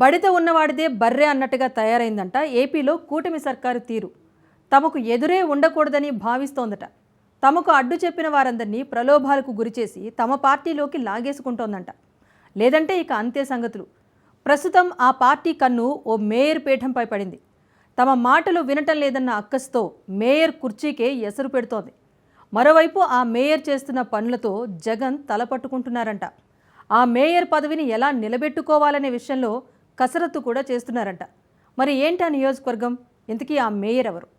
బడిత ఉన్నవాడిదే బర్రె అన్నట్టుగా తయారైందంట ఏపీలో కూటమి సర్కారు తీరు. తమకు ఎదురే ఉండకూడదని భావిస్తోందట. తమకు అడ్డు చెప్పిన వారందరినీ ప్రలోభాలకు గురిచేసి తమ పార్టీలోకి లాగేసుకుంటోందంట. లేదంటే ఇక అంతే సంగతులు. ప్రస్తుతం ఆ పార్టీ కన్ను ఓ మేయర్ పీఠంపై పడింది. తమ మాటలు వినటం లేదన్న అక్కస్తో మేయర్ కుర్చీకే ఎసరు పెడుతోంది. మరోవైపు ఆ మేయర్ చేస్తున్న పనులతో జగన్ తలపట్టుకుంటున్నారంట. ఆ మేయర్ పదవిని ఎలా నిలబెట్టుకోవాలనే విషయంలో కసరత్తు కూడా చేస్తున్నారంట. మరి ఏంటి ఆ నియోజకవర్గం? ఇంతకీ ఆ మేయర్ ఎవరు?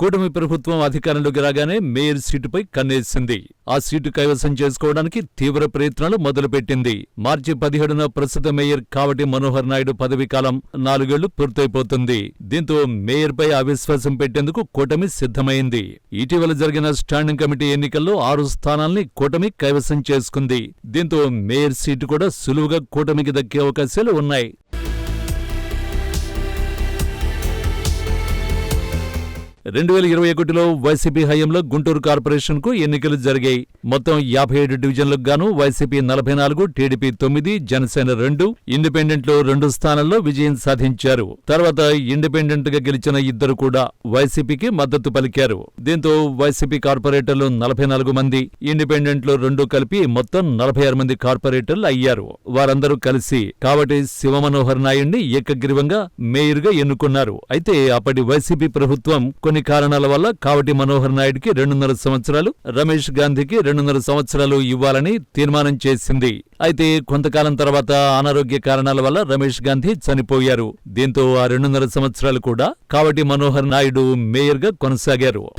కూటమి ప్రభుత్వం అధికారంలోకి రాగానే మేయర్ సీటుపై కన్నేసింది. ఆ సీటు కైవసం చేసుకోవడానికి తీవ్ర ప్రయత్నాలు మొదలుపెట్టింది. మార్చి పదిహేడున ప్రస్తుత మేయర్ కావటి మనోహర్ నాయుడు పదవీ కాలం నాలుగేళ్ళు పూర్తయిపోతుంది. దీంతో మేయర్పై అవిశ్వాసం పెట్టేందుకు కూటమి సిద్ధమైంది. ఇటీవల జరిగిన స్టాండింగ్ కమిటీ ఎన్నికల్లో ఆరు స్థానాల్ని కూటమి కైవసం చేసుకుంది. దీంతో మేయర్ సీటు కూడా సులువుగా కూటమికి దక్కే అవకాశాలు ఉన్నాయి. రెండు వేల ఇరవై ఒకటిలో వైసీపీ హయాంలో గుంటూరు కార్పొరేషన్కు ఎన్నికలు జరిగాయి. మొత్తం యాభై ఏడు డివిజన్లకు గాను వైసీపీ నలభై నాలుగు టీడీపీ తొమ్మిది జనసేన రెండు ఇండిపెండెంట్లో రెండు స్థానాల్లో విజయం సాధించారు. తర్వాత ఇండిపెండెంట్గా గెలిచిన ఇద్దరు కూడా వైసీపీకి మద్దతు పలికారు. దీంతో వైసీపీ కార్పొరేటర్లు నలభై నాలుగు మంది ఇండిపెండెంట్లో రెండు కలిపి మొత్తం నలభై ఆరు మంది కార్పొరేటర్లు అయ్యారు. వారందరూ కలిసి కాబట్టి శివమనోహర్ నాయుడిని ఏకగ్రీవంగా మేయర్గా ఎన్నుకున్నారు. అయితే అప్పటి వైసీపీ ప్రభుత్వం కొన్ని కారణాల వల్ల కావటి మనోహర్ నాయుడికి రెండున్నర సంవత్సరాలు రమేష్ గాంధీకి రెండున్నర సంవత్సరాలు ఇవ్వాలని తీర్మానం చేసింది. అయితే కొంతకాలం తర్వాత అనారోగ్య కారణాల వల్ల రమేష్ గాంధీ చనిపోయారు. దీంతో ఆ రెండున్నర సంవత్సరాలు కూడా కావటి మనోహర్ నాయుడు మేయర్గా కొనసాగారు.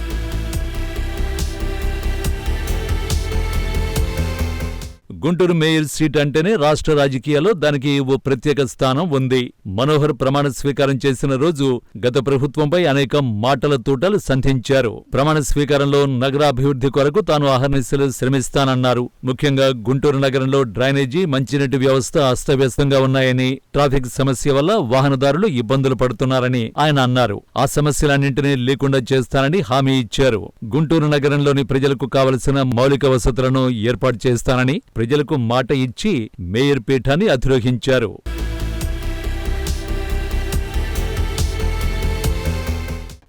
గుంటూరు మేయర్ సీట్ అంటేనే రాష్ట్ర రాజకీయాల్లో దానికి ఓ ప్రత్యేక స్థానం ఉంది. మనోహర్ ప్రమాణ స్వీకారం చేసిన రోజు గత ప్రభుత్వంపై అనేక మాటల తూటలు సంధించారు. ప్రమాణ స్వీకారంలో నగరాభివృద్ధి కొరకు తాను అహర్నిశలు శ్రమిస్తానన్నారు. ముఖ్యంగా గుంటూరు నగరంలో డ్రైనేజీ మంచినీటి వ్యవస్థ అస్తవ్యస్తంగా ఉన్నాయని ట్రాఫిక్ సమస్య వల్ల వాహనదారులు ఇబ్బందులు పడుతున్నారని ఆయన అన్నారు. ఆ సమస్యలన్నింటినీ లేకుండా చేస్తానని హామీ ఇచ్చారు. గుంటూరు నగరంలోని ప్రజలకు కావలసిన మౌలిక వసతులను ఏర్పాటు చేస్తానని ప్రజలకు మాట ఇచ్చి మేయర్ పీఠాన్ని అధిరోహించారు.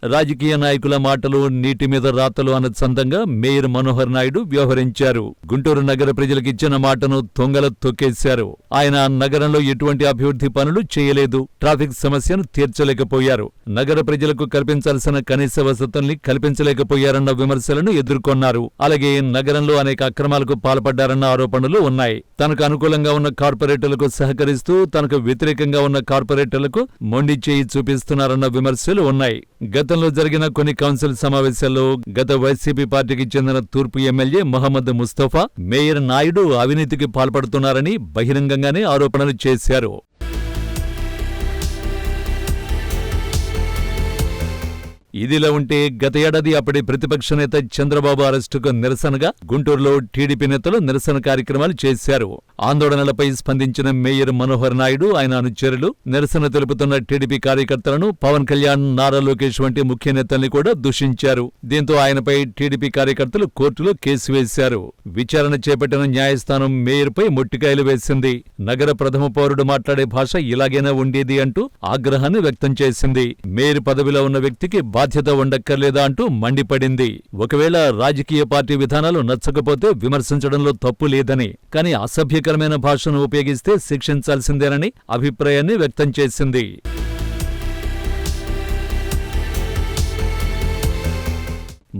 రాజకీయ నాయకుల మాటలు నీటి మీద రాతలు అన్న సందంగా మేయర్ మనోహర్ నాయుడు వ్యవహరించారు. గుంటూరు నగర ప్రజలకిచ్చిన మాటను తొంగల తొక్కేశారు. ఆయన నగరంలో ఎటువంటి అభివృద్ధి పనులు చేయలేదు. ట్రాఫిక్ సమస్యను తీర్చలేకపోయారు. నగర ప్రజలకు కల్పించాల్సిన కనీస వసతుల్ని కల్పించలేకపోయారన్న విమర్శలను ఎదుర్కొన్నారు. అలాగే నగరంలో అనేక అక్రమాలకు పాల్పడ్డారన్న ఆరోపణలు ఉన్నాయి. తనకు అనుకూలంగా ఉన్న కార్పొరేటర్లకు సహకరిస్తూ తనకు వ్యతిరేకంగా ఉన్న కార్పొరేటర్లకు మొండి చేయి చూపిస్తున్నారన్న విమర్శలు ఉన్నాయి. గతంలో జరిగిన కొన్ని కౌన్సిల్ సమావేశాల్లో గత వైసీపీ పార్టీకి చెందిన తూర్పు ఎమ్మెల్యే మహమ్మద్ ముస్తఫా మేయర్ నాయుడు అవినీతికి పాల్పడుతున్నారని బహిరంగంగానే ఆరోపణలు చేశారు. ఇదిలా ఉంటే గత ఏడాది అప్పటి ప్రతిపక్ష నేత చంద్రబాబు అరెస్టుకు నిరసనగా గుంటూరులో టీడీపీ నేతలు నిరసన కార్యక్రమాలు చేశారు. ఆందోళనలపై స్పందించిన మేయర్ మనోహర్ నాయుడు ఆయన అనుచరులు నిరసన తెలుపుతున్న టీడీపీ కార్యకర్తలను పవన్ కళ్యాణ్ నారా లోకేష్ వంటి ముఖ్య నేతల్ని కూడా దూషించారు. దీంతో ఆయనపై టీడీపీ కార్యకర్తలు కోర్టులో కేసు వేశారు. విచారణ చేపట్టిన న్యాయస్థానం మేయర్పై మొట్టికాయలు వేసింది. నగర ప్రథమ పౌరుడు మాట్లాడే భాష ఇలాగైనా ఉండేది అంటూ ఆగ్రహాన్ని వ్యక్తం చేసింది. మేయర్ పదవిలో ఉన్న వ్యక్తికి బాధ్యత ఉండక్కర్లేదా అంటూ మండిపడింది. ఒకవేళ రాజకీయ పార్టీ విధానాలు నచ్చకపోతే విమర్శించడంలో తప్పు లేదని కానీ అసభ్యకరమైన భాషను ఉపయోగిస్తే శిక్షించాల్సిందేనని అభిప్రాయాన్ని వ్యక్తం చేసింది.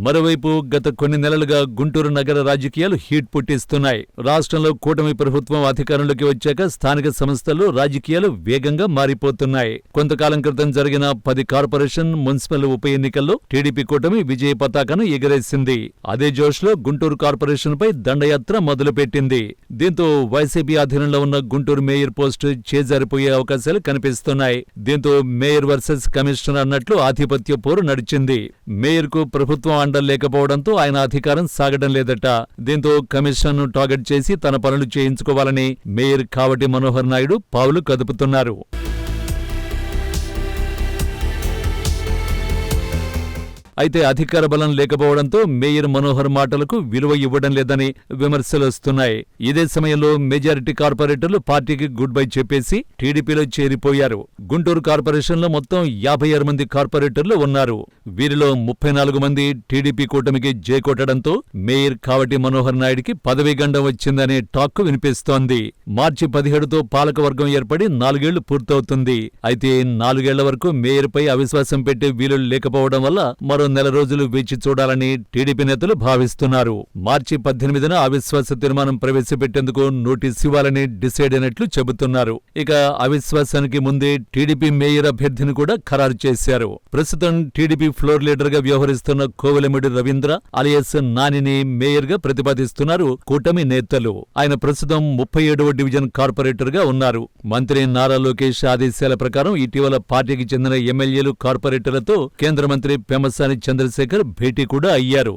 మరోవైపు గత కొన్ని నెలలుగా గుంటూరు నగర రాజకీయాలు హీట్ పుట్టిస్తున్నాయి. రాష్ట్రంలో కూటమి ప్రభుత్వం అధికారంలోకి వచ్చాక స్థానిక సంస్థల్లో రాజకీయాలు వేగంగా మారిపోతున్నాయి. కొంతకాలం క్రితం జరిగిన పది కార్పొరేషన్ మున్సిపల్ ఉప ఎన్నికల్లో టీడీపీ కూటమి విజయ పతాకను ఎగరేసింది. అదే జోష్లో గుంటూరు కార్పొరేషన్పై దండయాత్ర మొదలుపెట్టింది. దీంతో వైసీపీ ఆధీనంలో ఉన్న గుంటూరు మేయర్ పోస్టు చేజారిపోయే అవకాశాలు కనిపిస్తున్నాయి. దీంతో మేయర్ వర్సెస్ కమిషనర్ అన్నట్లు ఆధిపత్య పోరు నడిచింది. మేయర్కు ప్రభుత్వం అండం లేకపోవడంతో ఆయన అధికారం సాగడం లేదట. దీంతో కమిషన్ను టార్గెట్ చేసి తన పనులు చేయించుకోవాలని మేయర్ కావటి మనోహర్ నాయుడు పావులు కదుపుతున్నారు. అయితే అధికార బలం లేకపోవడంతో మేయర్ మనోహర్ మాటలకు విలువ ఇవ్వడం లేదని విమర్శలు వస్తున్నాయి. ఇదే సమయంలో మెజారిటీ కార్పొరేటర్లు పార్టీకి గుడ్ బై చెప్పేసి టీడీపీలో చేరిపోయారు. గుంటూరు కార్పొరేషన్లో మొత్తం యాభై ఆరు మంది కార్పొరేటర్లు ఉన్నారు. వీరిలో ముప్పై నాలుగు మంది టీడీపీ కూటమికి జై కొట్టడంతో మేయర్ కావటి మనోహర్ నాయుడికి పదవీ గండం వచ్చిందనే టాక్ వినిపిస్తోంది. మార్చి పదిహేడుతో పాలకవర్గం ఏర్పడి నాలుగేళ్ళు పూర్తవుతుంది. అయితే నాలుగేళ్ళ వరకు మేయర్పై అవిశ్వాసం పెట్టే వీలు లేకపోవడం వల్ల మరో నెల రోజులు వేచి చూడాలని టీడీపీ నేతలు భావిస్తున్నారు. మార్చి పద్దెనిమిదిన అవిశ్వాస తీర్మానం ప్రవేశపెట్టేందుకు నోటీస్ ఇవ్వాలని డిసైడ్ అయినట్లు చెబుతున్నారు. ఇక అవిశ్వాసానికి ముందే టీడీపీ మేయర్ అభ్యర్థిని కూడా ఖరారు చేశారు. ప్రస్తుతం టీడీపీ ఫ్లోర్ లీడర్గా వ్యవహరిస్తున్న కోవెలమిడి రవీంద్ర అలియస్ నానిని మేయర్గా ప్రతిపాదిస్తున్నారు కూటమి నేతలు. ఆయన ప్రస్తుతం ముప్పై ఏడవ డివిజన్ కార్పొరేటర్గా ఉన్నారు. మంత్రి నారా లోకేష్ ఆదేశాల ప్రకారం ఇటీవల పార్టీకి చెందిన ఎమ్మెల్యేలు కార్పొరేటర్లతో కేంద్ర మంత్రి పెమసాని చంద్రశేఖర్ భేటీ కూడా అయ్యారు.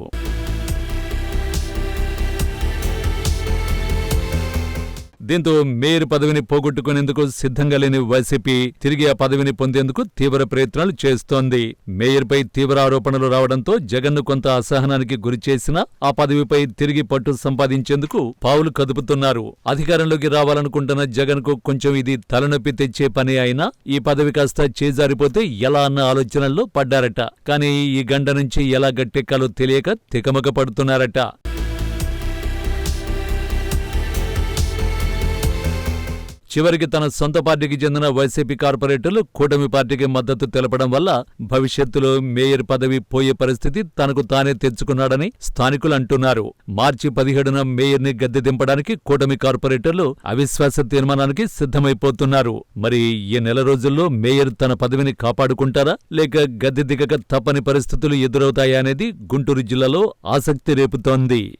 దీంతో మేయర్ పదవిని పోగొట్టుకునేందుకు సిద్ధంగా లేని వైసీపీ తిరిగి ఆ పదవిని పొందేందుకు తీవ్ర ప్రయత్నాలు చేస్తోంది. మేయర్పై తీవ్ర ఆరోపణలు రావడంతో జగన్ను కొంత అసహనానికి గురిచేసినా ఆ పదవిపై తిరిగి పట్టు సంపాదించేందుకు పావులు కదుపుతున్నారు. అధికారంలోకి రావాలనుకుంటున్న జగన్కు కొంచెం ఇది తలనొప్పి తెచ్చే పని అయినా ఈ పదవి కాస్త చేజారిపోతే ఎలా అన్న ఆలోచనల్లో పడ్డారట. కానీ ఈ గండ నుంచి ఎలా గట్టెక్కాలో తెలియక తికమక పడుతున్నారట. చివరికి తన సొంత పార్టీకి చెందిన వైసీపీ కార్పొరేటర్లు కూటమి పార్టీకి మద్దతు తెలపడం వల్ల భవిష్యత్తులో మేయర్ పదవి పోయే పరిస్థితి తనకు తానే తెచ్చుకున్నాడని స్థానికులు అంటున్నారు. మార్చి పదిహేడున మేయర్ని గద్దె దింపడానికి కూటమి కార్పొరేటర్లు అవిశ్వాస తీర్మానానికి సిద్ధమైపోతున్నారు. మరి ఈ నెల రోజుల్లో మేయర్ తన పదవిని కాపాడుకుంటారా? లేక గద్దె దిగక తప్పని పరిస్థితులు ఎదురవుతాయా అనేది గుంటూరు జిల్లాలో ఆసక్తి రేపుతోంది.